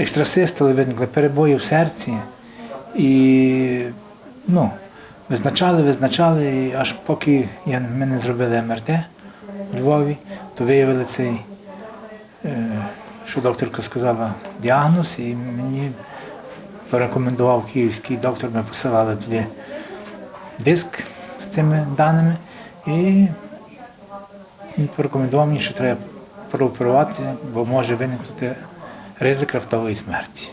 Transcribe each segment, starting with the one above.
екстрасистоли виникли, перебої в серці. І ну, визначали, визначали, і аж поки ми не зробили МРТ у Львові, то виявили цей, е, що докторка сказала, діагноз, і мені порекомендував київський доктор, ми посилали туди диск з цими даними і він порекомендував мені, що треба прооперуватися, бо може виникнути ризик раптової смерті.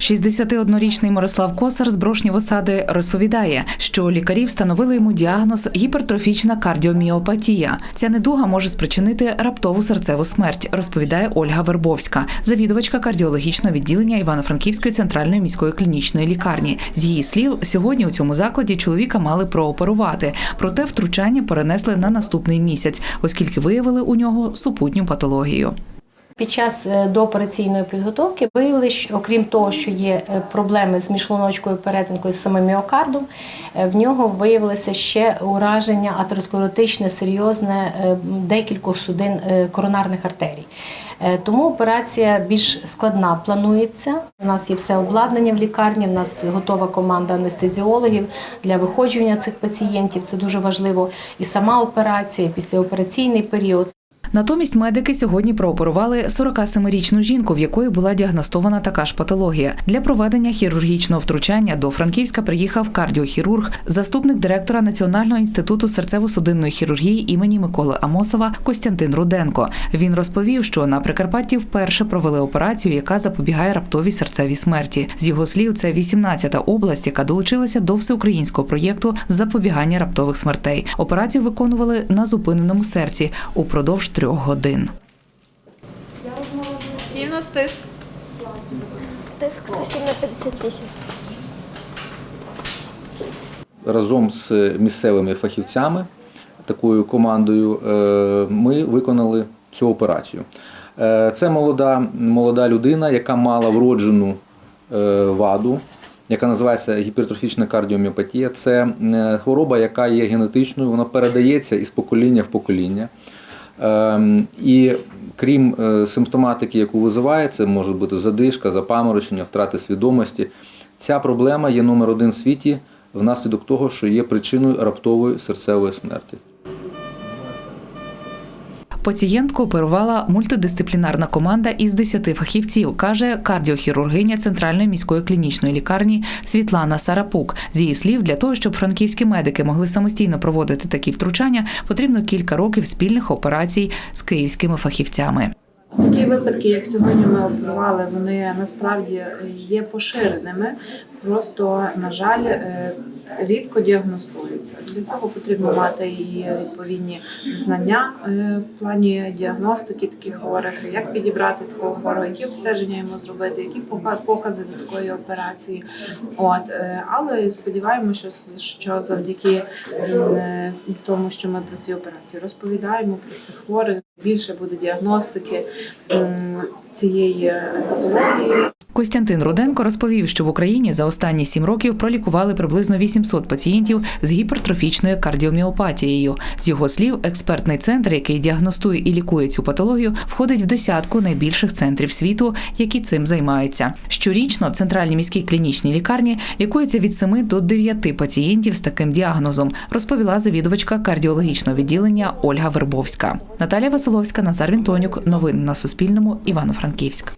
61-річний Мирослав Косар з брошні осади розповідає, що лікарі встановили йому діагноз гіпертрофічна кардіоміопатія. Ця недуга може спричинити раптову серцеву смерть, розповідає Ольга Вербовська, завідувачка кардіологічного відділення Івано-Франківської центральної міської клінічної лікарні. З її слів, сьогодні у цьому закладі чоловіка мали прооперувати, проте втручання перенесли на наступний місяць, оскільки виявили у нього супутню патологію. Під час е, доопераційної підготовки виявили, що окрім того, що є е, проблеми з міжшлуночкою перетинкою з самим міокардом, е, в нього виявилося ще ураження атеросклеротичне, серйозне декількох судин коронарних артерій. Тому операція більш складна планується. У нас є все обладнання в лікарні, в нас готова команда анестезіологів для виходження цих пацієнтів. Це дуже важливо. І сама операція, і післяопераційний період. Натомість медики сьогодні прооперували 47-річну жінку, в якої була діагностована така ж патологія. Для проведення хірургічного втручання до Франківська приїхав кардіохірург, заступник директора Національного інституту серцево-судинної хірургії імені Миколи Амосова Костянтин Руденко. Він розповів, що на Прикарпатті вперше провели операцію, яка запобігає раптовій серцевій смерті. З його слів, це 18-та область, яка долучилася до всеукраїнського проєкту запобігання раптових смертей. Операцію виконували на зупиненому серці упродовж трьох годин. І в нас тиск. Тиск 107 на 58. разом з місцевими фахівцями, такою командою, е, ми виконали цю операцію. Е, Це молода, молода людина, яка мала вроджену е, ваду, яка називається гіпертрофічна кардіоміопатія. Це хвороба, яка є генетичною, вона передається із покоління в покоління. Ем, І крім е, симптоматики, яку визиває, це може бути задишка, запаморочення, втрати свідомості. Ця проблема є номер один в світі внаслідок того, що є причиною раптової серцевої смерті. Пацієнтку оперувала мультидисциплінарна команда із 10 фахівців, каже кардіохірургиня Центральної міської клінічної лікарні Світлана Сарапук. З її слів, для того, щоб франківські медики могли самостійно проводити такі втручання, потрібно кілька років спільних операцій з київськими фахівцями. Такі випадки, як сьогодні ми оперували, вони насправді є поширеними. Просто, на жаль, е, рідко діагностуються. Для цього потрібно мати і відповідні знання е, в плані діагностики таких хворих, як підібрати такого хворого, які обстеження йому зробити, які пока- покази до такої операції. От е, але сподіваємося, що, що завдяки тому, що ми про ці операції розповідаємо про цих хворих, більше буде діагностики цієї е, патології. Костянтин Руденко розповів, що в Україні за останні сім років пролікували приблизно 800 пацієнтів з гіпертрофічною кардіоміопатією. З його слів, експертний центр, який діагностує і лікує цю патологію, входить в десятку найбільших центрів світу, які цим займаються. Щорічно в центральній міській клінічній лікарні лікується від 7 до 9 пацієнтів з таким діагнозом, розповіла завідувачка кардіологічного відділення Ольга Вербовська. Наталія Василовська, Назар Вінтонюк. Новини на Суспільному. Івано-Франківськ.